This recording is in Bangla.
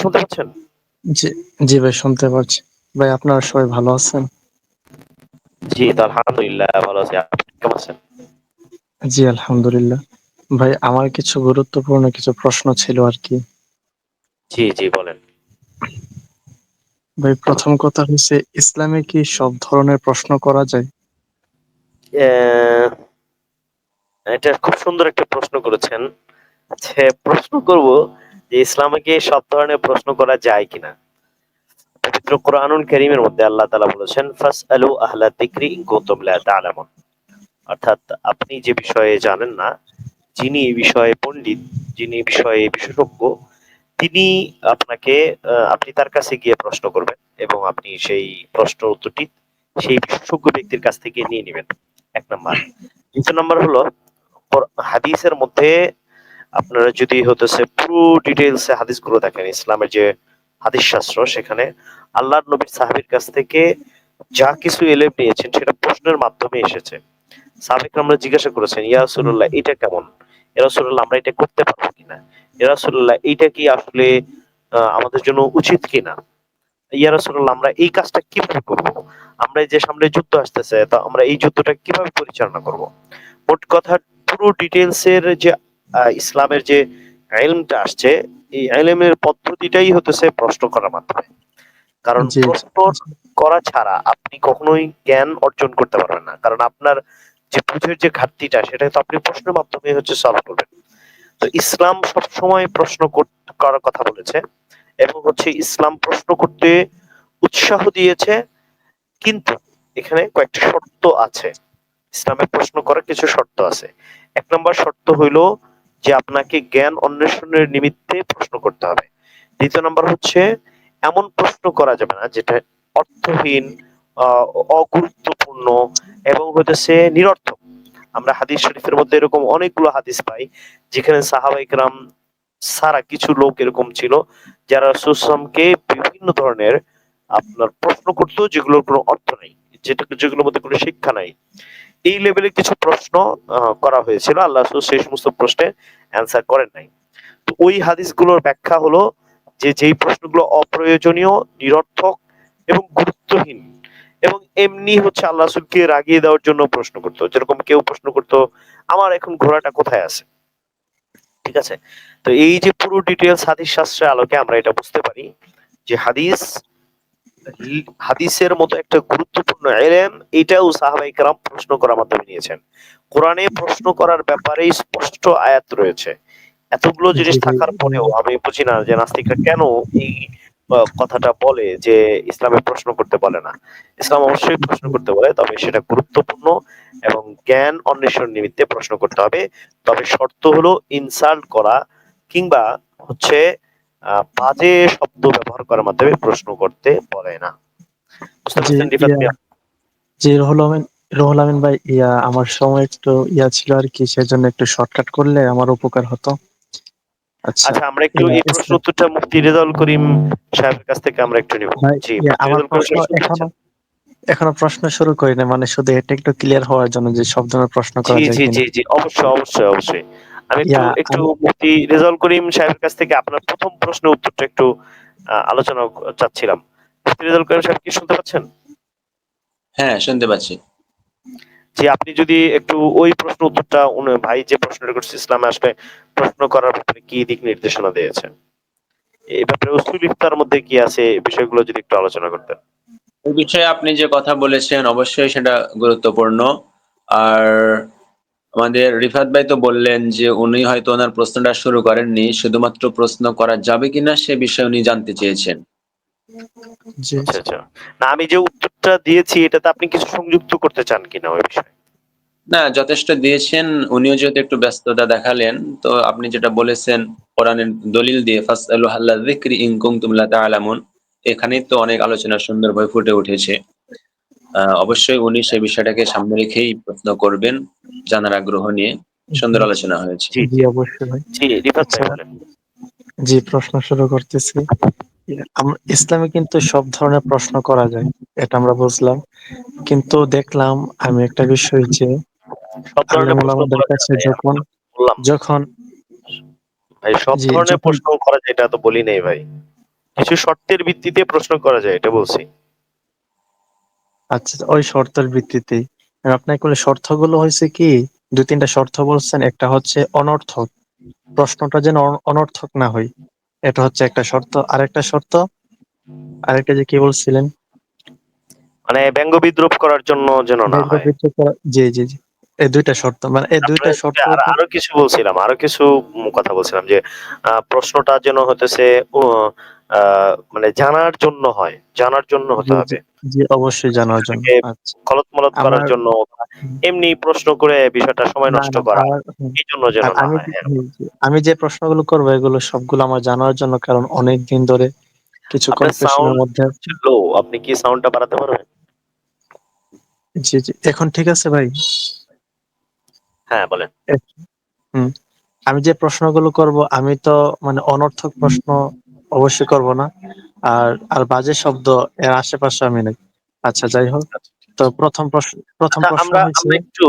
শুনতে পাচ্ছেন? জি, জি ভাই শুনতে পাচ্ছি। ভাই আপনারা সবাই ভালো আছেন? জি, তো আলহামদুলিল্লাহ ভালো আছি। আপনি কেমন আছেন? জি, আলহামদুলিল্লাহ। ভাই আমার কিছু গুরুত্বপূর্ণ কিছু প্রশ্ন ছিল আরকি। জি, জি বলেন। ভাই ১ম কথা হইছে ইসলামে কি সব ধরনের প্রশ্ন করা যায়? এটা খুব সুন্দর একটা প্রশ্ন করেছেন। যে প্রশ্ন করব যে ইসলামে কি সব ধরনের প্রশ্ন করা যায় কিনা? পবিত্র কোরআনুল কারীমের মধ্যে আল্লাহ তাআলা বলেছেন, "ফাসআলু আহলা যিকরি ইন কুনতুম লা অর্থাৎ আপনি যে বিষয়ে জানেন না, যিনি এই বিষয়ে পণ্ডিত, যিনি এই বিষয়ে বিশেষজ্ঞ, তিনি আপনাকে আপনি তার কাছে গিয়ে প্রশ্ন করবেন এবং আপনি সেই প্রশ্ন উত্তরটি সেই বিশেষজ্ঞ ব্যক্তির কাছ থেকে নিয়ে নিবেন। ১ নাম্বার। ২য় নাম্বার হলো হাদিসের মধ্যে আপনারা যদি হতেছে পুরো ডিটেইলস এ হাদিসগুলো দেখেন, ইসলামের যে হাদিস শাস্ত্র সেখানে আল্লাহর নবীর সাহাবীর কাছ থেকে যা কিছু এলেম নিয়েছেন সেটা প্রশ্নের মাধ্যমে এসেছে। সাহাবায়ে জিজ্ঞাসা করেছেন, "ইয়া রাসূলুল্লাহ এটা কেমন? ইয়া রাসূলুল্লাহ আমরা এটা করতে পারব কিনা? ইয়া রাসূলুল্লাহ এইটা কি আসলে আমাদের জন্য উচিত কিনা? ইয়া রাসূলুল্লাহ আমরা এই কাজটা কীভাবে করব? আমরা যে সামনে যুদ্ধ আসতেছে, তো আমরা এই যুদ্ধটা কীভাবে পরিচালনা করব?" মোট কথা পুরো ডিটেইলস এর যে ইসলামের যে ইলমটা আসছে, এই ইলমের পদ্ধতিটাই হতেছে প্রশ্ন করার মাধ্যমে। কারণ প্রশ্ন করা ছাড়া আপনি কখনোই জ্ঞান অর্জন করতে পারবেন না। কারণ আপনার যে বুঝের যে ঘাটতিটা সেটা তো আপনি প্রশ্নের মাধ্যমে হচ্ছে সলভ করবেন। তো ইসলাম সবসময় প্রশ্ন করার কথা বলেছে এবং হচ্ছে ইসলাম প্রশ্ন করতে উৎসাহ দিয়েছে। কিন্তু এখানে কয়েকটি শর্ত আছে। ইসলামে প্রশ্ন করার কিছু শর্ত আছে। এক নম্বর শর্ত হইল যে আপনাকে জ্ঞান অন্বেষণের নিমিত্তে প্রশ্ন করতে হবে। দ্বিতীয় নাম্বার হচ্ছে এমন প্রশ্ন করা যাবে না যেটা অর্থহীন, অগুরুত্বপূর্ণ এবং হইতেছে নিরর্থক। আমরা হাদিস শরীফের মধ্যে এরকম অনেকগুলো হাদিস পাই যেখানে সাহাবায়ে কেরাম ছাড়া কিছু লোক এরকম ছিল যারা সাল্লাল্লাহু বিভিন্ন ধরনের আপনার প্রশ্ন করতো যেগুলোর কোনো অর্থ নাই। যেটা যেগুলোর মধ্যে কোনো শিক্ষা নাই। এই লেভেলের কিছু প্রশ্ন করা হয়েছিল। আল্লাহ সেই সমস্ত প্রশ্নের অ্যান্সার করেন নাই। তো ওই হাদিসগুলোর ব্যাখ্যা হলো যে যেই প্রশ্নগুলো অপ্রয়োজনীয়, নিরর্থক এবং গুরুত্বহীন এবং এমনি হচ্ছে আল্লাহ রাসূলকে রাগিয়ে দেওয়ার জন্য প্রশ্ন করতো যেরকম কেউ প্রশ্ন করতো "আমার এখন ঘোড়াটা কোথায় আছে?" ঠিক আছে? তো এই যে পুরো ডিটেলস হাদিস শাস্ত্রের আলোকে আমরা এটা বুঝতে পারি যে হাদিস হাদিসের মতো একটা গুরুত্বপূর্ণ ইলম এটাও সাহাবায়ে কেরাম প্রশ্ন করার মাধ্যমে নিয়েছেন। কোরআনে প্রশ্ন করার ব্যাপারে স্পষ্ট আয়াত রয়েছে। এতগুলো জিনিস থাকার পরেও আমি বুঝি না যে নাস্তিকরা কেন এই কথাটা বলে যে ইসলামে প্রশ্ন করতে বলে না। ইসলাম অবশ্যই প্রশ্ন করতে বলে তবে সেটা গুরুত্বপূর্ণ এবং জ্ঞান অন্বেষণ নিমিত্তে প্রশ্ন করতে হবে। তবে শর্ত হলো ইনসাল্ট করা কিংবা হচ্ছে বাজে শব্দ ব্যবহার করার মাধ্যমে প্রশ্ন করতে বলে না। জি, রুহুল আমিন রুহুল আমিন ভাই ইয়া আমার সময় একটু ইয়া ছিল আরকি সেজন্য একটু শর্টকাট করলে আমার উপকার হতো। আচ্ছা, আচ্ছা আমরা একটু এই প্রশ্ন উত্তরটা মুফতি রেজাউল করিম সাহেবের কাছ থেকে আমরা একটু নিব। জি, আমার প্রশ্ন এখনও এখনও প্রশ্ন শুরু করি নাই। মানে শুধু এটা একটু ক্লিয়ার হওয়ার জন্য যে সব ধরনের প্রশ্ন করা যায় জি, জি, জি। অবশ্যই, অবশ্যই, অবশ্যই। আমি একটু একটু মুফতি রেজাউল করিম সাহেবের কাছ থেকে আপনার প্রথম প্রশ্নের উত্তরটা একটু আলোচনা চাচ্ছিলাম। মুফতি রেজাউল করিম সাহেব কি শুনতে পাচ্ছেন? হ্যাঁ, শুনতে পাচ্ছি। জি, আপনি যদি একটু ওই প্রশ্ন উত্তরটা উন ভাই যে প্রশ্নটা করছে ইসলামে আসলে প্রশ্ন করার ব্যাপারে কি দিক নির্দেশনা দিয়েছে? এই ব্যাপারে উসুল ইফতার মধ্যে কি আছে এই বিষয়গুলো যদি একটু আলোচনা করতেন। এই বিষয়ে আপনি যে কথা বলেছেন অবশ্যই সেটা গুরুত্বপূর্ণ। আর আমাদের রিফাত ভাই তো বললেন যে উনি হয়তো ওনার প্রশ্নটা শুরু করেননি। শুধুমাত্র প্রশ্ন করা যাবে কিনা সে বিষয়ে উনি জানতে চেয়েছেন। আচ্ছা, আচ্ছা। না আমি যে উত্তরটা দিয়েছি এটাতে আপনি কিছু সংযুক্ত করতে চান কিনা ওই বিষয়ে? না, যথেষ্ট দিয়েছেন। উনিও যেহেতু একটু ব্যস্ততা দেখালেন, তো আপনি যেটা বলেছেন কোরআনের দলিল দিয়ে ফাসআলু আহলা যিকরি ইন কুনতুম লা তা'লামুন এখানেই তো অনেক আলোচনা সুন্দরভাবে ফুটে উঠেছে। অবশ্যই উনি সেই বিষয়টাকে সামনে রেখেই প্রশ্ন করবেন জানার আগ্রহ নিয়ে। সুন্দর আলোচনা হয়েছে। জি। অবশ্যই জি, রিফাত ভাই জি, প্রশ্ন শুরু করতেছি। ইসলামে কিন্তু সব ধরনের প্রশ্ন করা যায়। এটা আমরা বুঝলাম। কিন্তু দেখলাম আমি একটা বিষয় যে যায় কাছে যখন বললাম। যখন ভাই সব ধরনের প্রশ্ন করা যায় এটা তো বলি নাই ভাই। কিছু শর্তের ভিত্তিতে প্রশ্ন করা যায় এটা বলছি আচ্ছা ওই শর্তের ভিত্তিতেই আর আপনার কোন শর্তগুলো হয়েছে কি? দুই তিনটা শর্ত বলছেন একটা হচ্ছে অনর্থক। প্রশ্নটা যেন অন- অনর্থক না হয়। এটা হচ্ছে একটা শর্ত। আরেকটা শর্ত আরেকটা যে কি বলছিলেন? মানে ব্যঙ্গ বিদ্রুপ করার জন্য যেন না হয়। জি জি জি। এই দুইটা শর্ত মানে এই দুইটা শর্ত আর- আরও কিছু বলছিলাম আরও কিছু কথা বলছিলাম যে প্রশ্নটা যেন হতেছে মানে জানার জন্য হয় জানার জন্য হতে হবে। জি অবশ্যই জানার জন্য আচ্ছা। খলত মলত করার জন্য এমনি প্রশ্ন করে বিষয়টা সময় নষ্ট করা এই জন্য যেন আমি যে প্রশ্নগুলো করব এগুলো সবগুলো আমার জানার জন্য কারণ অনেক দিন ধরে কিছু কনফিউশনের মধ্যে লো আপনি কি সাউন্ডটা বাড়াতে পারবেন? জি জি এখন ঠিক আছে ভাই? হ্যাঁ বলেন। আমি যে প্রশ্নগুলো করব আমি তো মানে অনর্থক প্রশ্ন অবশ্যই করব না। আর আর বাজে শব্দ এর আশেপাশে আমি নাই। আচ্ছা যাই হোক। তো প্রথম প্রশ্ন প্রথম আচ্ছা, প্রশ্ন আমরা একটু